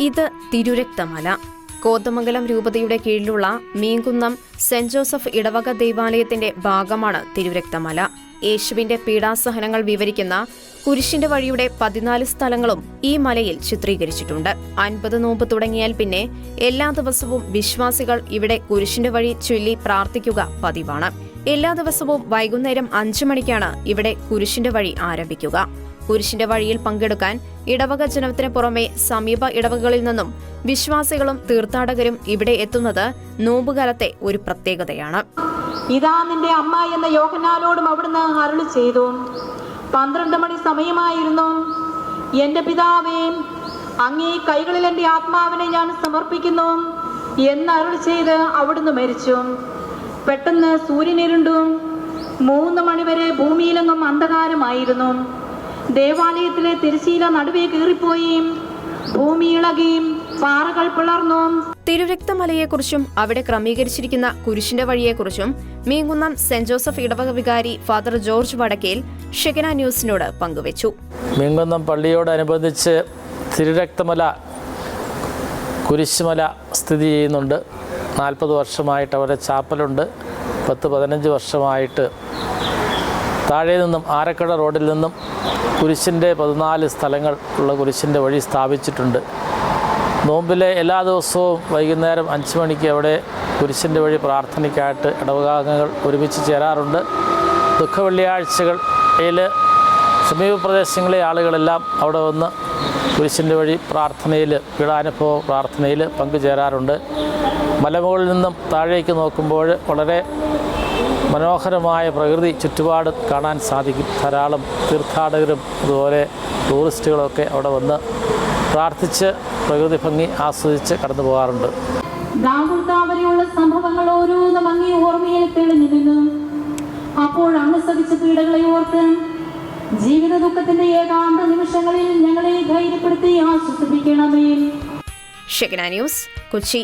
ഇത് തിരുരക്തമല കോതമംഗലം രൂപതയുടെ കീഴിലുള്ള മീങ്കുന്നം സെന്റ് ജോസഫ് ഇടവക ദേവാലയത്തിന്റെ ഭാഗമാണ് തിരുരക്തമല. യേശുവിന്റെ പീഡാസഹനങ്ങൾ വിവരിക്കുന്ന കുരിശിന്റെ വഴിയുടെ പതിനാല് സ്ഥലങ്ങളും ഈ മലയിൽ ചിത്രീകരിച്ചിട്ടുണ്ട്. അൻപത് നോമ്പ് തുടങ്ങിയാൽ പിന്നെ എല്ലാ ദിവസവും വിശ്വാസികൾ ഇവിടെ കുരിശിന്റെ വഴി ചൊല്ലി പ്രാർത്ഥിക്കുക പതിവാണ്. എല്ലാ ദിവസവും വൈകുന്നേരം അഞ്ചു മണിക്കാണ് ഇവിടെ കുരിശിന്റെ വഴി ആരംഭിക്കുക. കുരിശിന്റെ വഴിയിൽ പങ്കെടുക്കാൻ ഇടവക ജനത്തിന് പുറമെ സമീപ ഇടവകളിൽ നിന്നും വിശ്വാസികളും തീർത്ഥാടകരും ഇവിടെ എത്തുന്നത് നോമ്പുകാലത്തെ ഒരു പ്രത്യേകതയാണ്. ഇതാ നിന്റെ അമ്മ എന്ന യോഹന്നാനോടും അവിടുന്ന് അരുളി ചെയ്തു. പന്ത്രണ്ട് മണി സമയമായിരുന്നു. എന്റെ പിതാവേ അങ്ങേ കൈകളിൽ എന്റെ ആത്മാവിനെ ഞാൻ സമർപ്പിക്കുന്നു എന്ന് അരുളി ചെയ്ത് അവിടുന്ന് മരിച്ചു. പെട്ടെന്ന് സൂര്യനിരുണ്ടും മൂന്ന് മണിവരെ ഭൂമിയിലെങ്ങും അന്ധകാരമായിരുന്നു. ദേവാലയത്തിലെ തിരശീല നടുവേ കീറിപ്പോയി. ഭൂമി ഇളകി പാറകൾ പിളർന്നു. തിരുരക്തമലയെക്കുറിച്ചും അവിടെ ക്രമീകരിച്ചിരിക്കുന്ന കുരിശിന്റെ വഴിയെക്കുറിച്ചും മീങ്കുന്നം സെന്റ് ജോസഫ് ഇടവക വികാരി ഫാദർ ജോർജ് വടക്കേൽ ഷെഗന ന്യൂസിനോട് പങ്കുവച്ചു. മീങ്കുന്നം പള്ളിയോടനുബന്ധിച്ച് തിരുരക്തമല കുരിശുമല സ്ഥിതി ചെയ്യുന്നുണ്ട്. നാൽപ്പത് വർഷമായിട്ട് അവിടെ ചാപ്പലുണ്ട്. പത്ത് പതിനഞ്ച് വർഷമായിട്ട് താഴെ നിന്നും ആരക്കട റോഡിൽ നിന്നും കുരിശിന്റെ പതിനാല് സ്ഥലങ്ങൾ ഉള്ള കുരിശിന്റെ വഴി സ്ഥാപിച്ചിട്ടുണ്ട്. നോമ്പിലെ എല്ലാ ദിവസവും വൈകുന്നേരം അഞ്ച് മണിക്ക് അവിടെ കുരിശിന്റെ വഴി പ്രാർത്ഥനയ്ക്കായിട്ട് ഇടവകാംഗങ്ങൾ ഒരുമിച്ച് ചേരാറുണ്ട്. ദുഃഖ വെള്ളിയാഴ്ചകളിൽ സമീപ പ്രദേശങ്ങളിലെ ആളുകളെല്ലാം അവിടെ വന്ന് കുരിശിന്റെ വഴി പ്രാർത്ഥനയിൽ പീഡാനുഭവ പ്രാർത്ഥനയിൽ പങ്കുചേരാറുണ്ട്. മലമുകളിൽ നിന്നും താഴേക്ക് നോക്കുമ്പോൾ വളരെ മനോഹരമായ പ്രകൃതി ചുറ്റുപാട് കാണാൻ സാധിക്കും. ധാരാളം തീർത്ഥാടകരും അതുപോലെ ടൂറിസ്റ്റുകളൊക്കെ അവിടെ വന്ന് പ്രാർത്ഥിച്ച് പ്രകൃതി ഭംഗി ആസ്വദിച്ച് കടന്നു പോകാറുണ്ട്. ഗാകുൽത്ത സംഭവങ്ങൾ ഓരോന്നും അങ്ങേ ഓർമ്മയിൽ തെളിഞ്ഞു നിന്നു അപ്പോൾ അങ്ങ് സഹിച്ച പീഡകളെ ഓർത്ത് ജീവിത ദുഃഖത്തിന്റെ ഏകാന്ത നിമിഷങ്ങളിൽ ഞങ്ങളെ ധൈര്യപ്പെടുത്തി ആശ്വസിപ്പിക്കണമേ ഷെഗന ന്യൂസ് കൊച്ചി.